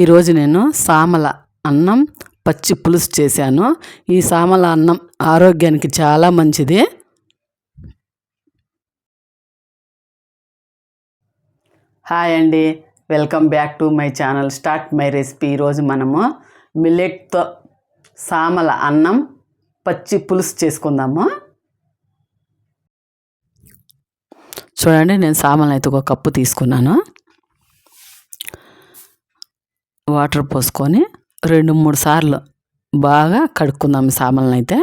ఈరోజు నేను సామల అన్నం పచ్చి పులుసు చేశాను. ఈ సామల అన్నం ఆరోగ్యానికి చాలా మంచిది. హాయ్ అండి. Welcome back to my channel start my recipe. ఈరోజు మనము మిల్లెట్తో సామల అన్నం పచ్చి పులుసు చేసుకుందాము. చూడండి నేను సామలు అయితే ఒక కప్పు తీసుకున్నాను. వాటర్ పోసుకొని రెండు మూడు సార్లు బాగా కడుక్కుందాం సామాన్లు అయితే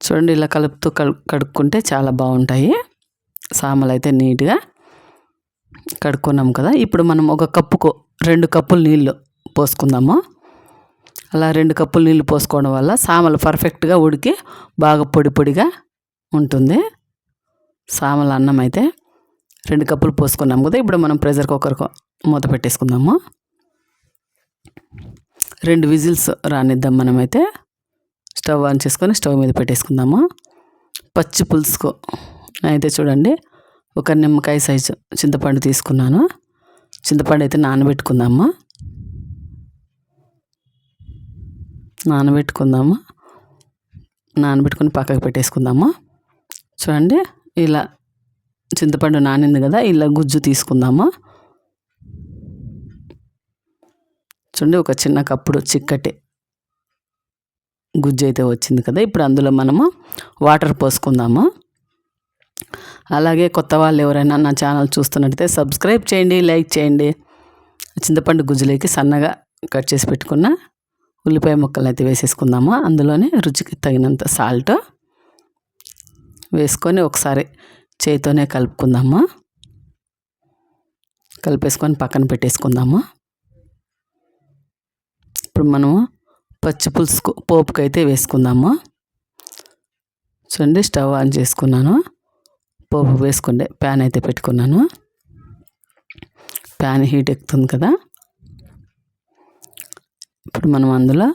చూడండి ఇలా కలుపుతూ కడుక్కుంటే చాలా బాగుంటాయి. సామలు అయితే నీట్గా కడుక్కున్నాం కదా. ఇప్పుడు మనం ఒక కప్పుకు రెండు కప్పులు నీళ్ళు పోసుకుందాము. అలా రెండు కప్పులు నీళ్ళు పోసుకోవడం వల్ల సామలు పర్ఫెక్ట్గా ఉడికి బాగా పొడి పొడిగా ఉంటుంది. సామల అన్నం అయితే రెండు కప్పులు పోసుకున్నాం కదా. ఇప్పుడు మనం ప్రెషర్ కుక్కర్కు మూత పెట్టేసుకుందాము. రెండు విజిల్స్ రానిద్దాం మనమైతే. స్టవ్ ఆన్ చేసుకొని స్టవ్ మీద పెట్టేసుకుందాము. పచ్చి పులుసుకు అయితే చూడండి ఒక నిమ్మకాయ సైజు చింతపండు తీసుకున్నాను. చింతపండు అయితే నానబెట్టుకుందాము. నానబెట్టుకుందాము. నానబెట్టుకుని పక్కకు పెట్టేసుకుందాము. చూడండి ఇలా చింతపండు నానింది కదా ఇలా గుజ్జు తీసుకుందాము. చూడండి ఒక చిన్న కప్పుడు చిక్కటి గుజ్జు అయితే వచ్చింది కదా. ఇప్పుడు అందులో మనము వాటర్ పోసుకుందాము. అలాగే కొత్త వాళ్ళు ఎవరైనా నా ఛానల్ చూస్తున్నట్టయితే సబ్స్క్రైబ్ చేయండి లైక్ చేయండి. చింతపండు గుజ్జులోకి సన్నగా కట్ చేసి పెట్టుకున్న ఉల్లిపాయ ముక్కలను అయితే వేసేసుకుందాము. అందులోనే రుచికి తగినంత సాల్ట్ వేసుకొని ఒకసారి చేతితోనే కలుపుకుందాము. కలిపేసుకొని పక్కన పెట్టేసుకుందాము. ఇప్పుడు మనము పచ్చి పులుసు పోపుకి అయితే వేసుకుందాము. చూడండి స్టవ్ ఆన్ చేసుకున్నాను. పోపు వేసుకుండే ప్యాన్ అయితే పెట్టుకున్నాను. ప్యాన్ హీట్ ఎక్కుతుంది కదా. ఇప్పుడు మనం అందులో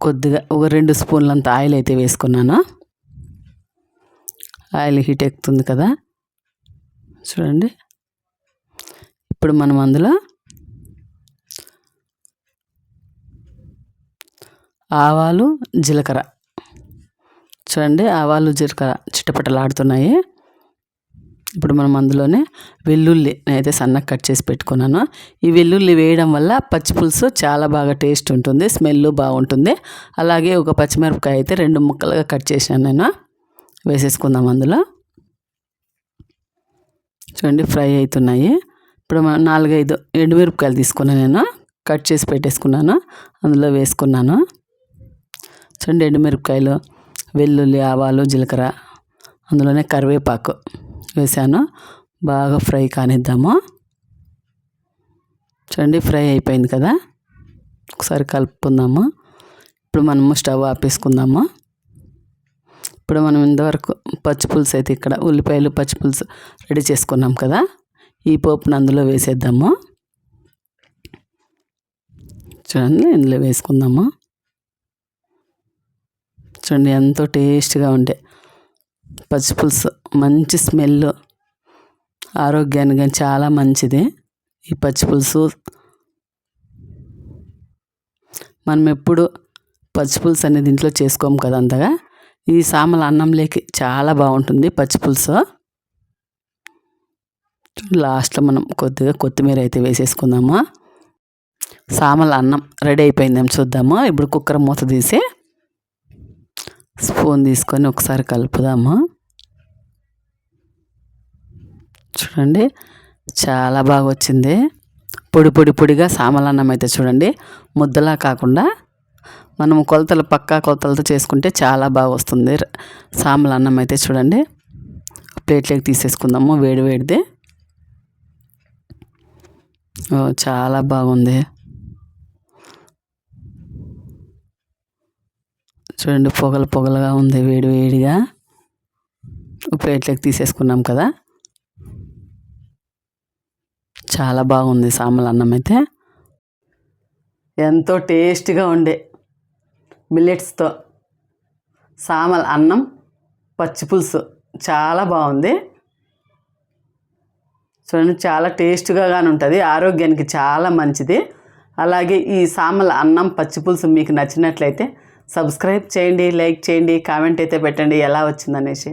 కొద్దిగా ఒక రెండు స్పూన్లంత ఆయిల్ అయితే వేసుకున్నాను. ఆయిల్ హీట్ ఎక్కుతుంది కదా. చూడండి. ఇప్పుడు మనం అందులో ఆవాలు జీలకర్ర. చూడండి ఆవాలు జీలకర్ర చిట్టపట్టలాడుతున్నాయి ఇప్పుడు మనం అందులోనే వెల్లుల్లి నేనైతే సన్నగా కట్ చేసి పెట్టుకున్నాను. ఈ వెల్లుల్లి వేయడం వల్ల పచ్చి పులుసు చాలా బాగా టేస్ట్ ఉంటుంది స్మెల్ బాగుంటుంది. అలాగే ఒక పచ్చిమిరపకాయ అయితే రెండు ముక్కలుగా కట్ చేసాను నేను. వేసేసుకుందాం అందులో. చూడండి ఫ్రై అవుతున్నాయి. ఇప్పుడు నాలుగైదు ఎండుమిరపకాయలు తీసుకున్నాను నేను. కట్ చేసి పెట్టేసుకున్నాను. అందులో వేసుకున్నాను. రెండు ఎండుమిరపకాయలు వెల్లుల్లి ఆవాలు జీలకర్ర అందులోనే కరివేపాకు వేసాను. బాగా ఫ్రై కానిద్దాము. చూడండి ఫ్రై అయిపోయింది కదా? ఒకసారి కలుపుకుందాము. ఇప్పుడు మనము స్టవ్ ఆపేసుకుందాము. ఇప్పుడు మనం ఇంతవరకు పచ్చి పులుసు అయితే ఇక్కడ ఉల్లిపాయలు పచ్చి పులుసు రెడీ చేసుకున్నాం కదా? ఈ పోపును అందులో వేసేద్దాము. చూడండి ఇందులో వేసుకుందాము. చూడండి ఎంతో టేస్ట్గా ఉండే. పచ్చిపులుసు మంచి స్మెల్. ఆరోగ్యానికి చాలా మంచిది ఈ పచ్చిపులుసు. మనం ఎప్పుడు పచ్చిపులుసు అనేది ఇంట్లో చేసుకోము కదా అంతగా. ఈ సామల అన్నంలోకి చాలా బాగుంటుంది పచ్చిపులుసు. లాస్ట్లో మనం కొద్దిగా కొత్తిమీర అయితే వేసేసుకుందాము. సామల అన్నం రెడీ అయిపోయిందేమో చూద్దాము? ఇప్పుడు కుక్కర్ మూత తీసి స్పూన్ తీసుకొని ఒకసారి కలుపుదాము? చూడండి చాలా బాగా వచ్చింది పొడి పొడి పొడిగా సామలన్నం అయితే చూడండి ముద్దలా కాకుండా మనం కొలతలు పక్కా కొలతలతో చేసుకుంటే చాలా బాగా వస్తుంది సామలన్నం అయితే చూడండి ప్లేట్లోకి తీసేసుకుందాము వేడి వేడిది. చాలా బాగుంది. చూడండి పొగలు పొగలుగా ఉంది వేడి వేడిగా. ప్లేట్లోకి తీసేసుకున్నాం కదా. చాలా బాగుంది సాంబార్ అన్నం అయితే. ఎంతో టేస్ట్గా ఉండే మిల్లెట్స్తో. సామల అన్నం పచ్చి పులుసు చాలా బాగుంది. చూడండి చాలా టేస్ట్గా కానీ ఉంటుంది ఆరోగ్యానికి చాలా మంచిది. అలాగే ఈ సామల అన్నం పచ్చి పులుసు మీకు నచ్చినట్లయితే సబ్స్క్రైబ్ చేయండి లైక్ చేయండి కామెంట్ అయితే పెట్టండి ఎలా వచ్చిందనేసి.